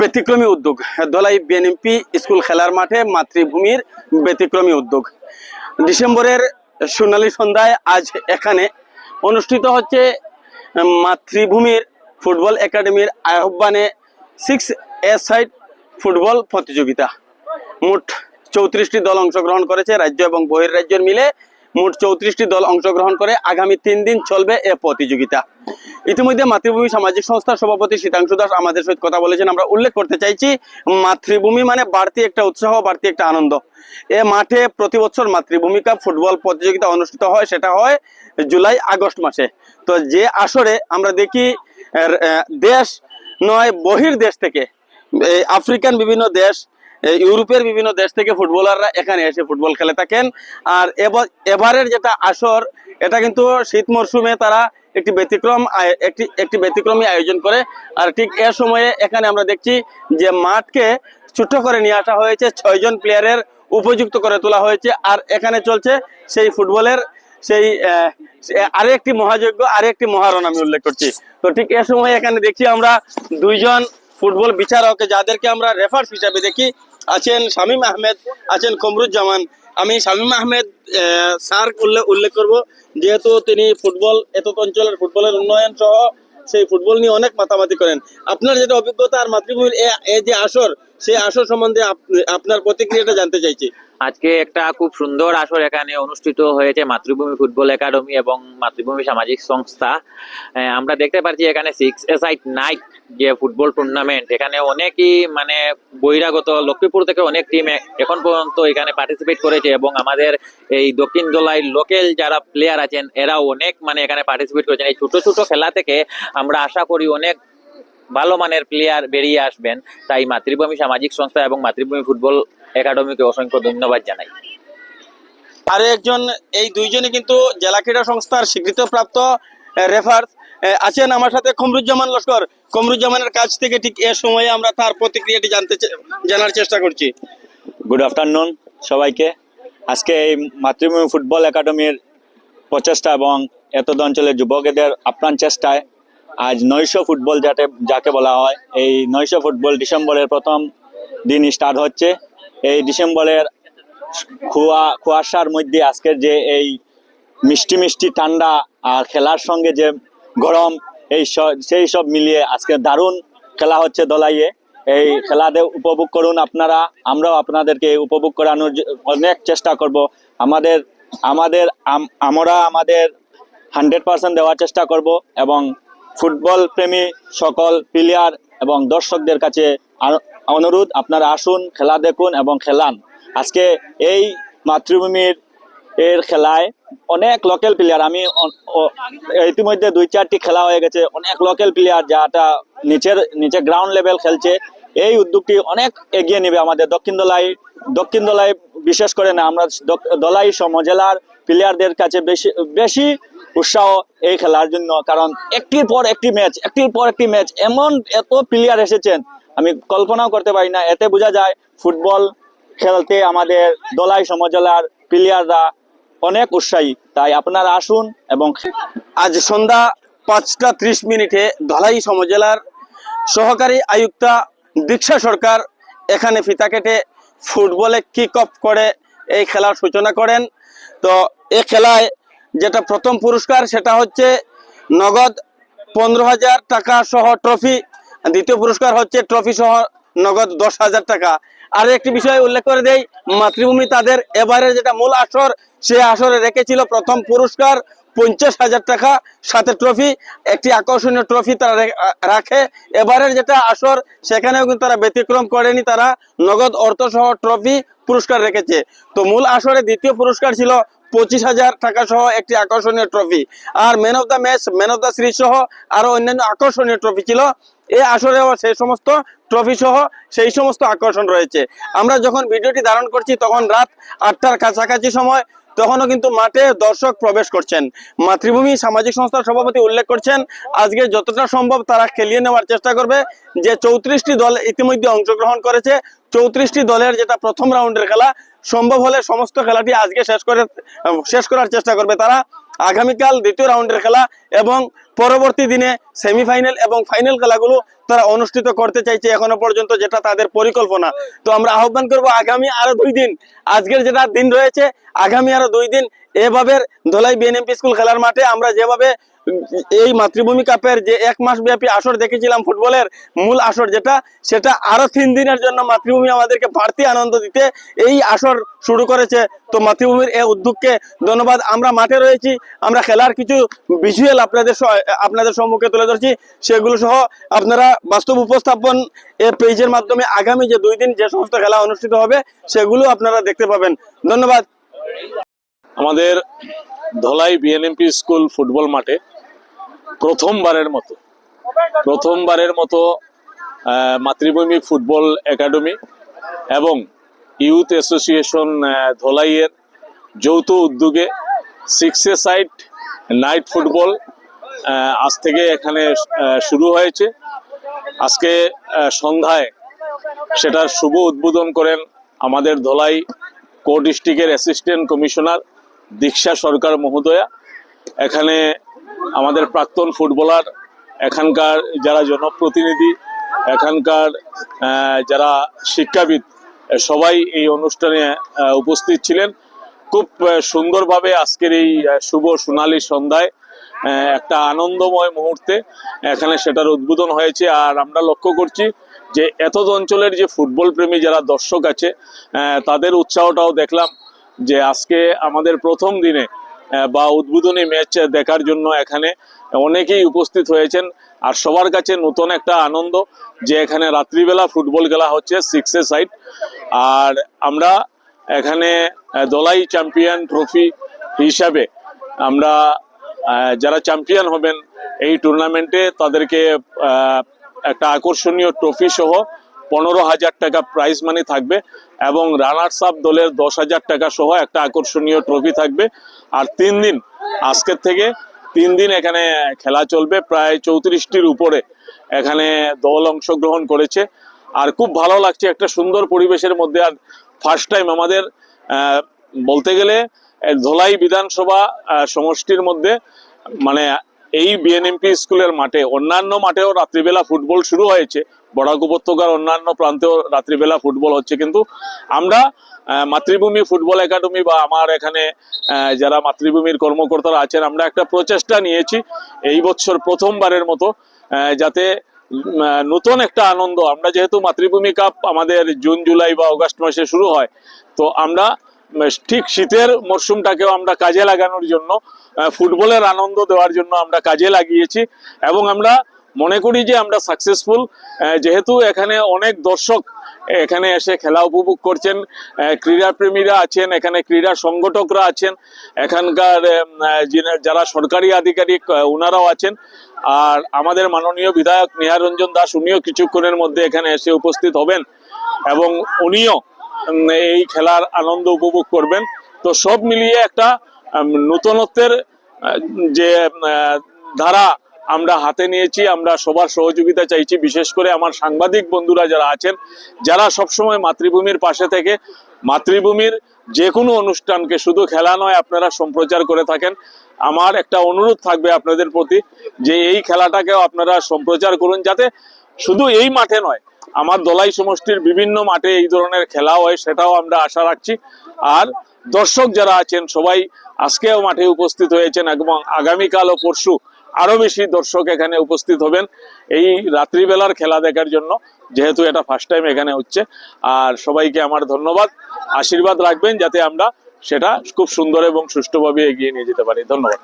ব্যতিক্রমী উদ্যোগ। Dalai BNMP school খেলার মাঠে মাতৃভূমির ব্যতিক্রমী উদ্যোগ। ডিসেম্বরের সোনালী সন্ধ্যায় আজ এখানে অনুষ্ঠিত হচ্ছে মাতৃভূমির ফুটবল একাডেমির আহ্বানে সিক্স এ সাইড ফুটবল প্রতিযোগিতা। মোট চৌত্রিশটি দল অংশগ্রহণ করেছে, রাজ্য এবং বহির্রাজ্যের মিলে মোট চৌত্রিশটি দল অংশগ্রহণ করে আগামী তিন দিন চলবে এ প্রতিযোগিতা। ইতিমধ্যে মাতৃভূমি সামাজিক সংস্থার সভাপতি শীতাংশু দাস আমাদের সহিত কথা বলেছেন। আমরা উল্লেখ করতে চাইছি, মাতৃভূমি মানে বাড়তি একটা উৎসাহ, বাড়তি একটা আনন্দ। এ মাঠে প্রতি বছর মাতৃভূমি কাপ ফুটবল প্রতিযোগিতা অনুষ্ঠিত হয়, সেটা হয় জুলাই আগস্ট মাসে। তো যে আসরে আমরা দেখি দেশ নয়, বহির দেশ থেকে আফ্রিকান বিভিন্ন দেশ ইউরোপের বিভিন্ন দেশ থেকে ফুটবলাররা এখানে এসে ফুটবল খেলে থাকেন। আর এবার- এবারের যেটা আসর, এটা কিন্তু শীত মরশুমে তারা একটি ব্যতিক্রম একটি একটি ব্যতিক্রমী আয়োজন করে। আর ঠিক এ সময়ে এখানে আমরা দেখছি যে মাঠকে ছোট করে নিয়ে আসা হয়েছে। ছয়জন প্লেয়ারের উপযুক্ত করে তোলা হয়েছে। আর এখানে চলছে সেই ফুটবলের সেই আরেকটি মহাযজ্ঞ আরেকটি মহারণ আমি উল্লেখ করছি। তো ঠিক এ সময় এখানে দেখছি আমরা দুইজন ফুটবল বিচারক, যাদেরকে আমরা রেফার্স হিসাবে দেখি। আছেন শামীম আহমেদ, আছেন কমরুজ্জামান আমি শামীম আহমেদ আহ, স্যার উল্লেখ উল্লেখ করব। যেহেতু তিনি ফুটবল এত অঞ্চলের ফুটবলের উন্নয়ন সহ সেই ফুটবল নিয়ে অনেক মাতামাতি করেন। আপনার যেটা অভিজ্ঞতা আর মাতৃভূমির এ- যে আসর সেই আসর সম্বন্ধে আপ- আপনার প্রতিক্রিয়াটা জানতে চাইছি। আজকে একটা খুব সুন্দর আসর এখানে অনুষ্ঠিত হয়েছে মাতৃভূমি ফুটবল একাডেমি এবং মাতৃভূমি সামাজিক সংস্থা। আমরা দেখতে পাচ্ছি এখানে সিক্স এ এসাইট নাইট যে ফুটবল টুর্নামেন্ট এখানে অনেকই মানে বহিরাগত লক্ষ্মীপুর থেকে অনেক টিম এখন পর্যন্ত এখানে পার্টিসিপেট করেছে এবং আমাদের এই দক্ষিণ দোলাই লোকেল যারা প্লেয়ার আছেন, এরাও অনেক মানে এখানে পার্টিসিপেট করেছেন। এই ছোট ছোট খেলা থেকে আমরা আশা করি অনেক ভালো মানের প্লেয়ার বেরিয়ে আসবেন। তাই মাতৃভূমি সামাজিক সংস্থা এবং মাতৃভূমি ফুটবল একাডেমিকে অসংখ্য ধন্যবাদ জানাই। আর একজন এই দুইজনই কিন্তু জেলা ক্রীড়া সংস্থার স্বীকৃতিপ্রাপ্ত রেফার আছেন আমার সাথে কমরুজ্জামান লস্কর। কমরুজ্জামানের কাছ থেকে ঠিক এ সময়ে আমরা তার প্রতিক্রিয়াটি জানতে চে- জানার চেষ্টা করছি। গুড আফটারনুন সবাইকে। আজকে এই মাতৃভূমি ফুটবল একাডেমির প্রচেষ্টা এবং এতদ অঞ্চলের যুবকদের আপ্রাণ চেষ্টায় আজ নয়শো ফুটবল যাতে যাকে বলা হয় এই নয়শো ফুটবল ডিসেম্বরের প্রথম দিন স্টার্ট হচ্ছে। এই ডিসেম্বরের কুয়া কুয়াশার মধ্যে আজকের যে এই মিষ্টি মিষ্টি ঠান্ডা আর খেলার সঙ্গে যে গরম, এই সেই সব মিলিয়ে আজকে দারুণ খেলা হচ্ছে দলাইয়ে। এই খেলাতে উপভোগ করুন আপনারা, আমরাও আপনাদেরকে উপভোগ করানোর অনেক চেষ্টা করব। আমাদের আমাদের আমরা আমাদের হান্ড্রেড পার্সেন্ট দেওয়ার চেষ্টা করব এবং ফুটবল প্রেমী সকল প্লেয়ার এবং দর্শকদের কাছে অনুরোধ, আপনারা আসুন, খেলা দেখুন এবং খেলান। আজকে এই মাতৃভূমির এর খেলায় অনেক লোকাল প্লেয়ার আমি ইতিমধ্যে দুই চারটি খেলা হয়ে গেছে। অনেক লোকাল প্লেয়ার যাটা নিচের, নিচে গ্রাউন্ড লেভেল খেলছে। এই উদ্যোগটি অনেক এগিয়ে নেবে আমাদের দক্ষিণ দলাই দক্ষিণ দলাই বিশেষ করে না, আমরা দলাই সমজেলার প্লেয়ারদের কাছে বেশি বেশি উৎসাহ এই খেলার জন্য। কারণ একটির পর একটি ম্যাচ একটির পর একটি ম্যাচ এমন এত প্লেয়ার এসেছেন আমি কল্পনাও করতে পারি না। এতে বোঝা যায় ফুটবল খেলতে আমাদের দলাই সমজেলার প্লেয়াররা অনেক উৎসাহী। তাই আপনারা আসুন এবং আজ সন্ধ্যা পাঁচটা ত্রিশ মিনিটে ধলাই সমজেলার সহকারী আয়ুক্তা দীক্ষা সরকার এখানে ফিতা কেটে ফুটবলে কিক অফ করে এই খেলার সূচনা করেন। তো এই খেলায় যেটা প্রথম পুরস্কার সেটা হচ্ছে নগদ পনেরো হাজার টাকা সহ ট্রফি দ্বিতীয় পুরস্কার হচ্ছে ট্রফি সহ নগদ দশ হাজার টাকা। আর একটি বিষয় উল্লেখ করে দেই, মাতৃভূমি তাদের এবারে যেটা মূল আসর, সে আসরে রেখেছিল প্রথম পুরস্কার, পঞ্চাশ হাজার টাকা, সাথে ট্রফি, একটি আকর্ষণীয় ট্রফি তারা রাখে। এবারের যেটা আসর, সেখানেও কিন্তু তারা ব্যতিক্রম করেনি তারা, নগদ অর্থ সহ ট্রফি পুরস্কার রেখেছে। তো মূল আসরে দ্বিতীয় পুরস্কার ছিল পঁচিশ হাজার টাকা সহ একটি আকর্ষণীয় trophy. R man of the match, man of the series সহ আরও অন্যান্য আকর্ষণীয় ট্রফি ছিল এই আসরেও সেই সমস্ত ট্রফি সহ সেই সমস্ত আকর্ষণ রয়েছে। আমরা যখন ভিডিওটি ধারণ করছি তখন রাত আটটার কাছাকাছি সময়, তখনও কিন্তু মাঠে দর্শক প্রবেশ করছেন। মাতৃভূমি সামাজিক সংস্থার সভাপতি উল্লেখ করছেন, আজকে যতটা সম্ভব তারা খেলিয়ে নেওয়ার চেষ্টা করবে যে চৌত্রিশটি দল ইতিমধ্যে অংশগ্রহণ করেছে। চৌত্রিশটি দলের যেটা প্রথম রাউন্ডের খেলা, সম্ভব হলে সমস্ত খেলাটি আজকে শেষ করে, শেষ করার চেষ্টা করবে তারা। আগামীকাল দ্বিতীয় রাউন্ডের খেলা এবং পরবর্তী দিনে সেমিফাইনাল এবং ফাইনাল খেলাগুলো তারা অনুষ্ঠিত করতে চাইছে এখনও পর্যন্ত, যেটা তাদের পরিকল্পনা। তো আমরা আহ্বান করব আগামী আরও দুই দিন। আজকের যেটা দিন রয়েছে, আগামী আরও দুই দিন এভাবে ধলাই বিএনএমপি স্কুল খেলার মাঠে আমরা যেভাবে এই মাতৃভূমি কাপের যে এক মাস ব্যাপী আসর দেখেছিলাম ফুটবলের মূল আসর যেটা, সেটা আরও তিন দিনের জন্য মাতৃভূমি আমাদেরকে বাড়তি আনন্দ দিতে এই আসর শুরু করেছে। তো মাতৃভূমির এই উদ্যোগকে ধন্যবাদ। আমরা মাঠে রয়েছি, আমরা খেলার কিছু ভিজুয়াল আপনাদের আপনাদের সম্মুখে তুলে ধরছি, সেগুলো সহ আপনারা বাস্তব উপস্থাপন এর পেজের মাধ্যমে আগামী যে দুই দিন যে সমস্ত খেলা অনুষ্ঠিত হবে, সেগুলো আপনারা দেখতে পাবেন। ধন্যবাদ। আমাদের ধলাই বিএনএমপি স্কুল ফুটবল মাঠে প্রথমবারের মতো প্রথমবারের মতো মাতৃভূমি ফুটবল একাডেমি এবং ইউথ অ্যাসোসিয়েশন ধলাইয়ের যৌথ উদ্যোগে সিক্সে এ সাইড নাইট ফুটবল আজ থেকে এখানে শুরু হয়েছে। আজকে সন্ধ্যায় সেটার শুভ উদ্বোধন করেন আমাদের ধলাই কো ডিস্ট্রিক্টের অ্যাসিস্ট্যান্ট কমিশনার দীক্ষা সরকার মহোদয়া, এখানে আমাদের প্রাক্তন ফুটবলার, এখানকার যারা জনপ্রতিনিধি, এখানকার যারা শিক্ষাবিদ সবাই এই অনুষ্ঠানে উপস্থিত ছিলেন। খুব সুন্দরভাবে আজকের এই শুভ সোনালী সন্ধ্যায় একটা আনন্দময় মুহূর্তে এখানে সেটার উদ্বোধন হয়েছে। আর আমরা লক্ষ্য করছি যে এত অঞ্চলের যে ফুটবল প্রেমী যারা দর্শক আছে তাদের উৎসাহটাও দেখলাম। যে আজকে আমাদের প্রথম দিনে বা উদ্বোধনী ম্যাচ দেখার জন্য এখানে অনেকেই উপস্থিত হয়েছেন। আর সবার কাছে নতুন একটা আনন্দ যে এখানে রাত্রিবেলা ফুটবল খেলা হচ্ছে সিক্সে সাইড আর আমরা এখানে দলাই চ্যাম্পিয়ন ট্রফি হিসাবে আমরা যারা চ্যাম্পিয়ন হবেন এই টুর্নামেন্টে তাদেরকে একটা আকর্ষণীয় ট্রফি সহ পনেরো হাজার টাকা প্রাইজ মানি থাকবে এবং রানার্স আপ দলের দশ হাজার টাকা সহ একটা আকর্ষণীয় ট্রফি থাকবে। আর তিন দিন, আজকের থেকে তিন দিন এখানে খেলা চলবে, প্রায় চৌত্রিশটির উপরে এখানে দল অংশগ্রহণ করেছে। আর খুব ভালো লাগছে একটা সুন্দর পরিবেশের মধ্যে। আর ফার্স্ট টাইম আমাদের বলতে গেলে ধলাই বিধানসভা সমষ্টির মধ্যে মানে এই বিএনএমপি স্কুলের মাঠে, অন্যান্য মাঠেও রাত্রিবেলা ফুটবল শুরু হয়েছে। বরাক উপত্যকার অন্যান্য প্রান্তেও রাত্রিবেলা ফুটবল হচ্ছে। কিন্তু আমরা মাতৃভূমি ফুটবল একাডেমি বা আমার এখানে যারা মাতৃভূমির কর্মকর্তারা আছেন, আমরা একটা প্রচেষ্টা নিয়েছি এই বছর প্রথমবারের মতো যাতে নতুন একটা আনন্দ, আমরা যেহেতু মাতৃভূমি কাপ আমাদের জুন, জুলাই বা অগাস্ট মাসে শুরু হয়, তো আমরা ঠিক শীতের মরশুমটাকেও আমরা কাজে লাগানোর জন্য ফুটবলের আনন্দ দেওয়ার জন্য আমরা কাজে লাগিয়েছি এবং আমরা মনে করি যে আমরা সাকসেসফুল যেহেতু এখানে অনেক দর্শক এখানে এসে খেলা উপভোগ করছেন ক্রীড়াপ্রেমীরা আছেন, এখানে ক্রীড়া সংগঠকরা আছেন, এখানকার যারা সরকারি আধিকারিক ওনারাও আছেন। আর আমাদের মাননীয় বিধায়ক নিহার রঞ্জন দাস, উনিও কিছুক্ষণের মধ্যে এখানে এসে উপস্থিত হবেন এবং উনিও এই খেলার আনন্দ উপভোগ করবেন। তো সব মিলিয়ে একটা নূতনত্বের যে ধারা আমরা হাতে নিয়েছি, আমরা সবার সহযোগিতা চাইছি। বিশেষ করে আমার সাংবাদিক বন্ধুরা যারা আছেন, যারা সবসময় মাতৃভূমির পাশে থেকে, মাতৃভূমির যে কোনো অনুষ্ঠানকে শুধু খেলা নয়, আপনারা সম্প্রচার করে থাকেন। আমার একটা অনুরোধ থাকবে আপনাদের প্রতি, যে এই খেলাটাকেও আপনারা সম্প্রচার করুন, যাতে শুধু এই মাঠে নয়, আমার দলাই সমষ্টির বিভিন্ন মাঠে এই ধরনের খেলা হয়, সেটাও আমরা আশা রাখছি। আর দর্শক যারা আছেন, সবাই আজকেও মাঠে উপস্থিত হয়েছেন এবং আগামীকাল ও পরশু আরও বেশি দর্শক এখানে উপস্থিত হবেন এই রাত্রিবেলার খেলা দেখার জন্য, যেহেতু এটা ফার্স্ট টাইম এখানে হচ্ছে। আর সবাইকে আমার ধন্যবাদ, আশীর্বাদ রাখবেন যাতে আমরা সেটা খুব সুন্দর এবং সুষ্ঠুভাবে এগিয়ে নিয়ে যেতে পারি। ধন্যবাদ।